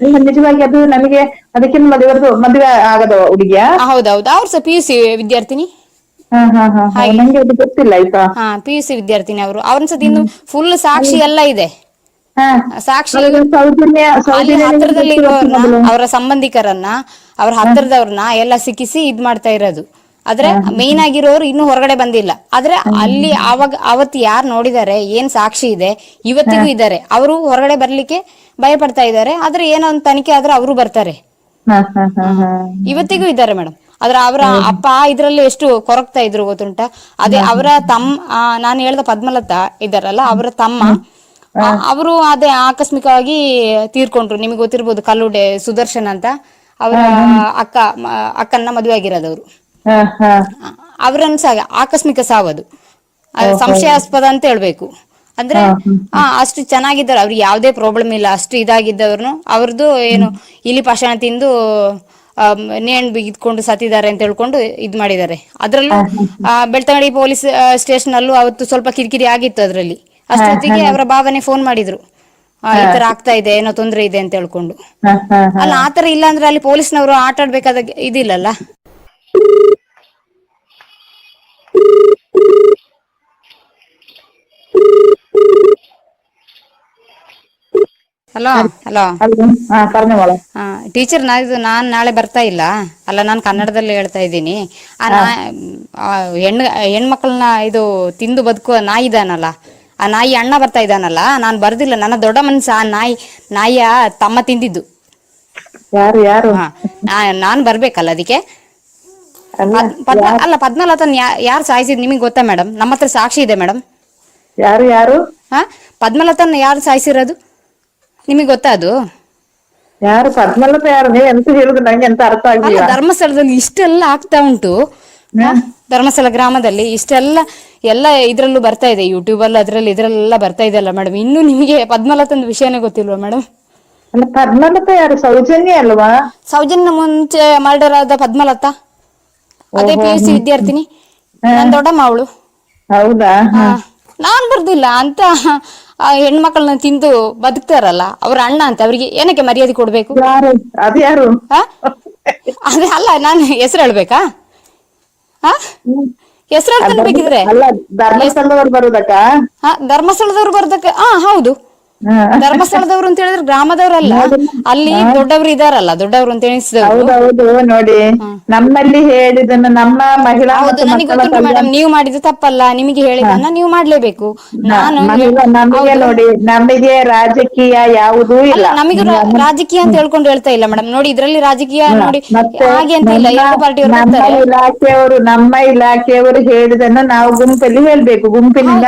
ಇಲ್ಲ, ನಿಜವಾಗಿ ಅದು ನಮಗೆ ಅದಕ್ಕಿಂತ ಮದುವೆ ಮದುವೆ ಆಗದ ಹುಡುಗಿಯ? ಹೌದೌದು. ಅವ್ರು ಸಹ ಪಿ ಯು ಸಿ ವಿದ್ಯಾರ್ಥಿನಿ. ನಂಗೆ ಅದು ಗೊತ್ತಿಲ್ಲ ಆಯ್ತಾ? ಹಾ ಪಿ ಯು ಸಿ ವಿದ್ಯಾರ್ಥಿನಿ ಅವರು. ಅವ್ರನ್ನ ಸತಿ ಇನ್ನು ಫುಲ್ ಸಾಕ್ಷಿ ಎಲ್ಲ ಇದೆ. ಸಾಕ್ಷಿ ಅಲ್ಲಿ ಸೌಜನ್ಯ ಅವರ ಸಂಬಂಧಿಕರನ್ನ ಅವ್ರ ಹತ್ತಿರದವ್ರನ್ನ ಎಲ್ಲ ಸಿಕ್ಕಿಸಿ ಇದ್ ಮಾಡ್ತಾ ಇರೋದು. ಆದ್ರೆ ಮೇನ್ ಆಗಿರೋರು ಇನ್ನು ಹೊರಗಡೆ ಬಂದಿಲ್ಲ. ಆದ್ರೆ ಅಲ್ಲಿ ಅವಾಗ ಅವತ್ತು ಯಾರು ನೋಡಿದಾರೆ ಏನ್ ಸಾಕ್ಷಿ ಇದೆ ಇವತ್ತಿಗೂ ಇದ್ದಾರೆ. ಅವರು ಹೊರಗಡೆ ಬರ್ಲಿಕ್ಕೆ ಭಯ ಪಡ್ತಾ ಇದ್ದಾರೆ. ಆದ್ರೆ ಏನೋ ಒಂದು ತನಿಖೆ ಆದ್ರೆ ಅವರು ಬರ್ತಾರೆ. ಇವತ್ತಿಗೂ ಇದ್ದಾರೆ ಮೇಡಮ್ ಆದ್ರೆ ಅವರ ಅಪ್ಪ ಇದ್ರಲ್ಲಿ ಎಷ್ಟು ಕೊರಗ್ತಾ ಇದ್ರು ಗೊತ್ತುಂಟ? ಅದೇ ಅವರ ತಮ್ಮ ನಾನು ಹೇಳ್ದ ಪದ್ಮಲತಾ ಇದ್ದಾರಲ್ಲ ಅವರ ತಮ್ಮ ಅವರು ಅದೇ ಆಕಸ್ಮಿಕವಾಗಿ ತೀರ್ಕೊಂಡ್ರು. ನಿಮಗೆ ಗೊತ್ತಿರ್ಬೋದು ಕಲ್ಲುಡೆ ಸುದರ್ಶನ್ ಅಂತ. ಅವರ ಅಕ್ಕ ಅಕ್ಕನ ಮದುವೆ ಆಗಿರೋದವ್ರು ಅವರನ್ನು ಸಹ ಆಕಸ್ಮಿಕ ಸಾವದು. ಅದು ಸಂಶಯಾಸ್ಪದ ಅಂತ ಹೇಳ್ಬೇಕು. ಅಂದ್ರೆ ಆ ಅಷ್ಟು ಚೆನ್ನಾಗಿದ್ದಾರೆ ಅವ್ರಿಗೆ ಯಾವುದೇ ಪ್ರಾಬ್ಲಮ್ ಇಲ್ಲ ಅಷ್ಟು ಇದಾಗಿದ್ದವ್ರು ಅವ್ರದ್ದು ಏನು ಇಲಿ ಪಾಷಾಣ ತಿಂದು ನೇಣ್ ಬಿಗಿದ್ಕೊಂಡು ಸತ್ತಿದ್ದಾರೆ ಅಂತ ಹೇಳ್ಕೊಂಡು ಇದ್ ಮಾಡಿದ್ದಾರೆ. ಅದ್ರಲ್ಲೂ ಬೆಳ್ತಂಗಡಿ ಪೊಲೀಸ್ ಸ್ಟೇಷನ್ ಅಲ್ಲೂ ಅವತ್ತು ಸ್ವಲ್ಪ ಕಿರಿಕಿರಿ ಆಗಿತ್ತು ಅದ್ರಲ್ಲಿ. ಅಷ್ಟೊತ್ತಿಗೆ ಅವರ ಭಾವನೆ ಫೋನ್ ಮಾಡಿದ್ರು. ಈ ತರ ಆಗ್ತಾ ಇದೆ ಏನೋ ತೊಂದ್ರೆ ಇದೆ ಅಂತ ಹೇಳ್ಕೊಂಡು. ಅಲ್ಲ ಆತರ ಇಲ್ಲ ಅಂದ್ರೆ ಅಲ್ಲಿ ಪೊಲೀಸ್ನವರು ಆಟ ಆಡ್ಬೇಕಾದ ಇದಿಲ್ಲಲ್ಲ? ಹಲೋ ಹಲೋ ಹಾ ಟೀಚರ್ ನಾ ಇದು ನಾನು ನಾಳೆ ಬರ್ತಾ ಇಲ್ಲ. ಅಲ್ಲ ನಾನು ಕನ್ನಡದಲ್ಲಿ ಹೇಳ್ತಾ ಇದ್ದೀನಿ. ಆ ನಾ ಹೆಣ್ಣ ಹೆಣ್ಮಕ್ಳನ್ನ ಇದು ತಿಂದು ಬದುಕುವ ನಾಯಿ ಇದಾನಲ್ಲ ಆ ನಾಯಿ ಅಣ್ಣ ಬರ್ತಾ ಇದ್ದಾನಲ್ಲ ನಾನು ಬರ್ದಿಲ್ಲ. ನನ್ನ ದೊಡ್ಡ ಮನ್ಸ ಆ ನಾಯಿ ನಾಯಿಯ ತಮ್ಮ ತಿಂದಿದ್ದು. ಯಾರು ಯಾರು? ನಾನು ಬರ್ಬೇಕಲ್ಲ ಅದಕ್ಕೆ? ಅಲ್ಲ ಪದ್- ಪದ್ಮ ಪದ್ಮಲತನ್ ಯಾರು ಸಾಯಿಸಿದ್ ನಿಮಗೆ ಗೊತ್ತಾ ಮೇಡಮ್ ನಮ್ಮ ಹತ್ರ ಸಾಕ್ಷಿ ಇದೆ ಮೇಡಮ್ ಯಾರು ಯಾರು? ಹಾ ಪದ್ಮಲತನ್ ಯಾರು ಸಾಯಿಸಿರೋದು? ನಿಮಗೆ ಗೊತ್ತಾ ಅದು? ಯಾರು ಪದ್ಮಲತಾ ಯಾರು? ನೀವು ಎಂತ ಹೇಳುದು? ನಂಗೆ ಎಂತ ಅರ್ಥ ಅಲ್ಲ ಆಗಿಲ್ಲ ಧರ್ಮಸ್ಥಳದಲ್ಲಿ ಇಷ್ಟೆಲ್ಲ ಆಗ್ತಾ ಉಂಟು? ಧರ್ಮಸ್ಥಳ ಗ್ರಾಮದಲ್ಲಿ ಇಷ್ಟೆಲ್ಲ ಎಲ್ಲ ಇದ್ರಲ್ಲೂ ಬರ್ತಾ ಇದೆ. ಯೂಟ್ಯೂಬ್ ಅಲ್ಲಿ ಅದ್ರಲ್ಲಿ ಇದ್ರಲ್ಲೆಲ್ಲ ಬರ್ತಾ ಇದೆ ಅಲ್ಲ ಮೇಡಮ್ ಇನ್ನು ನಿಮಗೆ ಪದ್ಮಲತಂದ ವಿಷಯನೇ ಗೊತ್ತಿಲ್ವಾ ಮೇಡಮ್ ಅಲ್ಲ ಪದ್ಮಲತ ಯಾರು? ಸೌಜನ್ಯ ಅಲ್ವಾ? ಸೌಜನ್ಯ ಮುಂಚೆ ಮರ್ಡರ್ ಆದ ಪದ್ಮಲತಾ. ಅದೇ ಪಿ ಯು ಸಿ ವಿದ್ಯಾರ್ಥಿನಿ. ನನ್ನ ದೊಡ್ಡಮ್ಮ ಅವಳು. ಹೌದಾ? ನಾನ್ ಬರ್ದಿಲ್ಲ. ಅಂತ ಹೆಣ್ಮಕ್ಳನ್ನ ತಿಂದು ಬದುಕ್ತಾರಲ್ಲ ಅವ್ರ ಅಣ್ಣ ಅಂತ ಅವ್ರಿಗೆ ಏನಕ್ಕೆ ಮರ್ಯಾದೆ ಕೊಡ್ಬೇಕು? ಯಾರು? ಅದು ಅಲ್ಲ ನಾನು ಹೆಸರು ಹೇಳ್ಬೇಕಾ? ಹೆಸರು ಹೇಳ್ತಾನೆ ಬೇಕಿದ್ರೆ. ಧರ್ಮಸ್ಥಳದವ್ರು ಬರುದಕ್ಕ? ಹಾ ಹಾ ಹೌದು. ಧರ್ಮಸ್ಥಳದವ್ರು ಅಂತ ಹೇಳಿದ್ರೆ ಗ್ರಾಮದವರಲ್ಲ ಅಲ್ಲಿ ದೊಡ್ಡವ್ರು ಇದಾರಲ್ಲ ದೊಡ್ಡವರು ಅಂತ ಹೌದು ಹೌದೌದು ನೋಡಿ ನಮ್ಮಲ್ಲಿ ಹೇಳಿದನ್ನು ನಮ್ಮ ಮಹಿಳಾ ಮೇಡಮ್ ನೀವು ಮಾಡಿದ್ದು ತಪ್ಪಲ್ಲ ನಿಮಗೆ ಹೇಳಿದನ್ನ ನೀವು ಮಾಡ್ಲೇಬೇಕು. ನಾನು ನಮಗೆ ನೋಡಿ ನಮಗೆ ರಾಜಕೀಯ ಯಾವುದೂ ಇಲ್ಲ. ನಮಗೆ ರಾಜಕೀಯ ಅಂತ ಹೇಳ್ಕೊಂಡು ಹೇಳ್ತಾ ಇಲ್ಲ ಮೇಡಮ್ ನೋಡಿ ಇದ್ರಲ್ಲಿ ರಾಜಕೀಯ ನೋಡಿ ಹಾಗೆ ಅಂತ ಇಲ್ಲ. ಎರಡು ಪಾರ್ಟಿಯವರು ನಮ್ಮ ಬರ್ತಾರೆ. ಇಲಾಖೆಯವರು ನಮ್ಮ ಇಲಾಖೆಯವರು ಹೇಳಿದನ್ನ ನಾವು ಗುಂಪಲ್ಲಿ ಹೇಳ್ಬೇಕು. ಗುಂಪಿನಿಂದ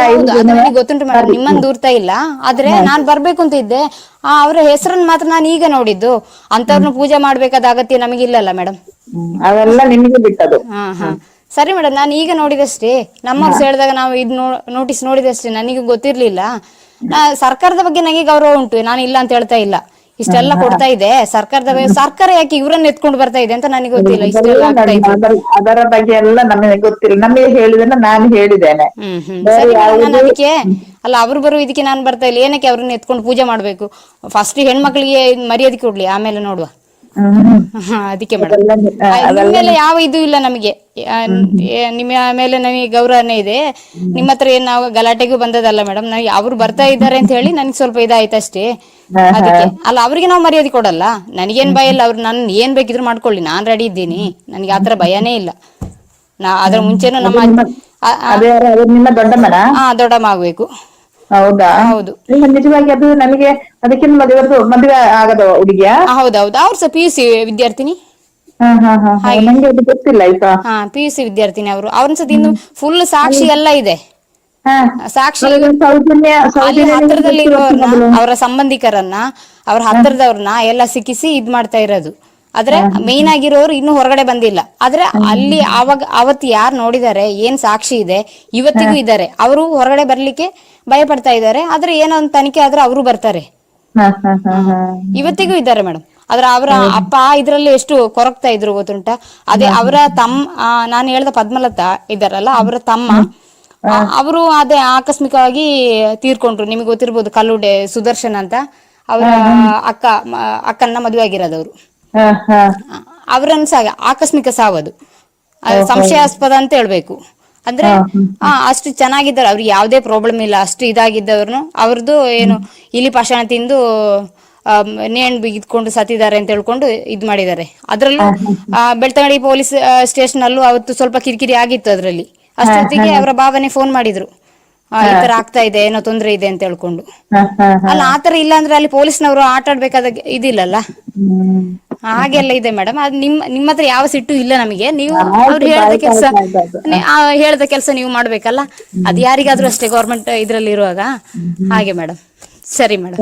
ಗೊತ್ತುಂಟು ಮೇಡಮ್ ನಿಮ್ಮನ್ನು ದೂರ್ತಾ ಇಲ್ಲ. ಆದ್ರೆ ನಾನ್ ಬರ್ಬೇಕು ಅಂತ ಇದ್ದೆ. ಆ ಅವರ ಹೆಸರನ್ನ ಮಾತ್ರ ನಾನು ಈಗ ನೋಡಿದ್ದು. ಅಂತವ್ರನ್ನ ಪೂಜೆ ಮಾಡ್ಬೇಕಾದ ಅಗತ್ಯ ನಮಗಿಲ್ಲಲ್ಲ ಮೇಡಮ್ ಹ್ಮ್, ಅವೆಲ್ಲ ನಿಮಗೆ ಬಿಟ್ಟದು ಹಾ ಹಾ. ಸರಿ ಮೇಡಮ್ ನಾನು ಈಗ ನೋಡಿದಷ್ಟೇ. ನಮ್ಮ ಹೇಳಿದಾಗ ನಾವು ಇದು ನೋಟಿಸ್ ನೋಡಿದಷ್ಟೇ. ನನಗೆ ಗೊತ್ತಿರ್ಲಿಲ್ಲ. ನಾ ಸರ್ಕಾರದ ಬಗ್ಗೆ ನನಗೆ ಗೌರವ ಉಂಟು. ನಾನು ಇಲ್ಲ ಅಂತ ಹೇಳ್ತಾ ಇಲ್ಲ. ಇಷ್ಟೆಲ್ಲ ಕೊಡ್ತಾ ಇದೆ. ಸರ್ಕಾರದ ಸರ್ಕಾರ ಯಾಕೆ ಇವರನ್ನ ಎತ್ಕೊಂಡು ಬರ್ತಾ ಇದೆ ಅಂತ ನನಗೆ ಗೊತ್ತಿಲ್ಲ. ಇಷ್ಟೆಲ್ಲ ಆಗ್ತಾ ಇದೆ. ಅದರ ಅದರ ಬಗ್ಗೆ ಎಲ್ಲ ನಮಗೆ ಗೊತ್ತಿಲ್ಲ. ನಮಗೆ ಹೇಳಿದ್ರೆ ನಾನು ಹೇಳಿದ್ದೇನೆ. ಹ್ಮ್ ಹ್ಮ್. ಸರಿ ನಾನು ಅದಕ್ಕೆ ಅಲ್ಲ ಅವ್ರು ಬರೋ ಇದಕ್ಕೆ ನಾನು ಬರ್ತಾ ಇಲ್ಲ. ಏನಕ್ಕೆ ಅವ್ರನ್ನ ಎತ್ಕೊಂಡು ಪೂಜೆ ಮಾಡ್ಬೇಕು? ಫಸ್ಟ್ ಹೆಣ್ಮಕ್ಳಿಗೆ ಮರ್ಯಾದೆ ಕೊಡ್ಲಿ. ಆಮೇಲೆ ನೋಡುವ. ಅದಕ್ಕೆ ಮೇಡಮ್ ನಿಮ್ಮ ಮೇಲೆ ಯಾವ ಇದು ಇಲ್ಲ ನಮಗೆ. ನಿಮ್ಮ ಮೇಲೆ ನನಗೆ ಗೌರವನೇ ಇದೆ. ನಿಮ್ಮ ಹತ್ರ ಏನ್ ನಾವು ಗಲಾಟೆಗೂ ಬಂದದಲ್ಲ ಮೇಡಮ್ ನಾವು ಅವ್ರು ಬರ್ತಾ ಇದ್ದಾರೆ ಅಂತ ಹೇಳಿ ನನಗೆ ಸ್ವಲ್ಪ ಇದಾಯ್ತಷ್ಟೇ ಅದಕ್ಕೆ. ಅಲ್ಲ ಅವ್ರಿಗೆ ನಾವು ಮರ್ಯಾದೆ ಕೊಡಲ್ಲ. ನನಗೇನ್ ಭಯ ಇಲ್ಲ. ಅವ್ರು ನನ್ ಏನ್ ಬೇಕಿದ್ರು ಮಾಡ್ಕೊಳ್ಳಿ. ನಾನ್ ರೆಡಿ ಇದ್ದೀನಿ. ನನಗೆ ಆತರ ಭಯನೇ ಇಲ್ಲ. ನಾ ಅದ್ರ ಮುಂಚೆನೂ ನಮ್ಮ ಆ ದೊಡ್ಡಮ್ಮ ಆಗ್ಬೇಕು. ಹೌದಾ? ನಿಜವಾಗಿ ಅದು ನಮಗೆ ಅದಕ್ಕಿಂತ ಮದುವೆ ಮದುವೆ ಆಗದ ಹುಡುಗಿಯ? ಹೌದೌದು. ಅವ್ರು ಸಹ ಪಿ ಯು ಸಿ ವಿದ್ಯಾರ್ಥಿನಿ. ನಂಗೆ ಅದು ಗೊತ್ತಿಲ್ಲ ಆಯ್ತಾ ಹಾ ಪಿ ಯು ಸಿ ವಿದ್ಯಾರ್ಥಿನಿ ಅವರು. ಅವ್ರನ್ನ ಸತಿ ಇನ್ನು ಫುಲ್ ಸಾಕ್ಷಿ ಎಲ್ಲ ಇದೆ. ಸಾಕ್ಷಿ ಅಲ್ಲಿ ಸೌಜನ್ಯ ಹತ್ರದಲ್ಲಿರೋರ್ನ ಅವರ ಸಂಬಂಧಿಕರನ್ನ ಅವ್ರ ಹತ್ತಿರದವ್ರನ್ನ ಎಲ್ಲ ಸಿಕ್ಕಿಸಿ ಇದ್ ಮಾಡ್ತಾ ಇರೋದು. ಆದ್ರೆ ಮೇನ್ ಆಗಿರೋರು ಇನ್ನು ಹೊರಗಡೆ ಬಂದಿಲ್ಲ. ಆದ್ರೆ ಅಲ್ಲಿ ಅವಾಗ ಅವತ್ ಯಾರು ನೋಡಿದ್ದಾರೆ ಏನ್ ಸಾಕ್ಷಿ ಇದೆ ಇವತ್ತಿಗೂ ಇದ್ದಾರೆ ಅವರು ಹೊರಗಡೆ ಬರ್ಲಿಕ್ಕೆ ಭಯ ಪಡ್ತಾ ಇದ್ದಾರೆ ಆದ್ರೆ ಏನೋ ಒಂದ್ ತನಿಖೆ ಆದ್ರೆ ಅವರು ಬರ್ತಾರೆ. ಇವತ್ತಿಗೂ ಇದ್ದಾರೆ ಮೇಡಮ್ ಆದ್ರೆ ಅವರ ಅಪ್ಪ ಇದ್ರಲ್ಲಿ ಎಷ್ಟು ಕೊರಗ್ತಾ ಇದ್ರು ಗೊತ್ತುಂಟ? ಅದೇ ಅವರ ತಮ್ಮ ನಾನು ಹೇಳ್ದ ಪದ್ಮಲತಾ ಇದ್ದಾರಲ್ಲ ಅವರ ತಮ್ಮ ಅವರು ಅದೇ ಆಕಸ್ಮಿಕವಾಗಿ ತೀರ್ಕೊಂಡ್ರು. ನಿಮಗೆ ಗೊತ್ತಿರ್ಬೋದು ಕಲ್ಲುಡೆ ಸುದರ್ಶನ್ ಅಂತ. ಅವರ ಅಕ್ಕ ಅಕ್ಕನ ಅಕ್ಕನ್ನ ಮದುವೆ ಆಗಿರೋದವರು ಅವರನ್ನು ಸಹ ಆಕಸ್ಮಿಕ ಸಾವದು. ಸಂಶಯಾಸ್ಪದ ಅಂತ ಹೇಳ್ಬೇಕು. ಅಂದ್ರೆ ಆ ಅಷ್ಟು ಚೆನ್ನಾಗಿದ್ದಾರೆ. ಅವ್ರಿಗೆ ಯಾವುದೇ ಪ್ರಾಬ್ಲಮ್ ಇಲ್ಲ. ಅಷ್ಟು ಇದಾಗಿದ್ದವ್ರನ್ನು ಅವ್ರದ್ದು ಏನು ಇಲಿ ಪಾಷಾಣ ತಿಂದು ನೇಣ್ ಬಿಗಿದ್ಕೊಂಡು ಸತ್ತಿದ್ದಾರೆ ಅಂತ ಹೇಳ್ಕೊಂಡು ಇದ್ ಮಾಡಿದ್ದಾರೆ. ಅದ್ರಲ್ಲೂ ಬೆಳ್ತಂಗಡಿ ಪೊಲೀಸ್ ಸ್ಟೇಷನ್ ಅಲ್ಲೂ ಅವತ್ತು ಸ್ವಲ್ಪ ಕಿರಿಕಿರಿ ಆಗಿತ್ತು ಅದ್ರಲ್ಲಿ. ಅಷ್ಟೊತ್ತಿಗೆ ಅವರ ಭಾವನೆ ಫೋನ್ ಮಾಡಿದ್ರು. ಈ ತರ ಆಗ್ತಾ ಇದೆ ಏನೋ ತೊಂದ್ರೆ ಇದೆ ಅಂತ ಹೇಳ್ಕೊಂಡು. ಅಲ್ಲ ಆತರ ಇಲ್ಲ ಅಂದ್ರೆ ಅಲ್ಲಿ ಪೊಲೀಸ್ನವರು ಆಟ ಆಡ್ಬೇಕಾದ ಇದಿಲ್ಲಲ್ಲ? ಹಾಗೆಲ್ಲ ಇದೆ ಮೇಡಮ್. ಅದು ನಿಮ್ಮ ನಿಮ್ಮ ಹತ್ರ ಯಾವ ಸಿಟ್ಟು ಇಲ್ಲ ನಮಗೆ. ನೀವು ಅವ್ರು ಹೇಳ್ದ ಕೆಲಸ. ಹೇಳ್ದ ಕೆಲಸ ನೀವು ಮಾಡ್ಬೇಕಲ್ಲ? ಅದು ಯಾರಿಗಾದ್ರೂ ಅಷ್ಟೇ ಗೌರ್ಮೆಂಟ್ ಇದ್ರಲ್ಲಿ ಇರುವಾಗ. ಹಾಗೆ ಮೇಡಮ್. ಸರಿ ಮೇಡಮ್.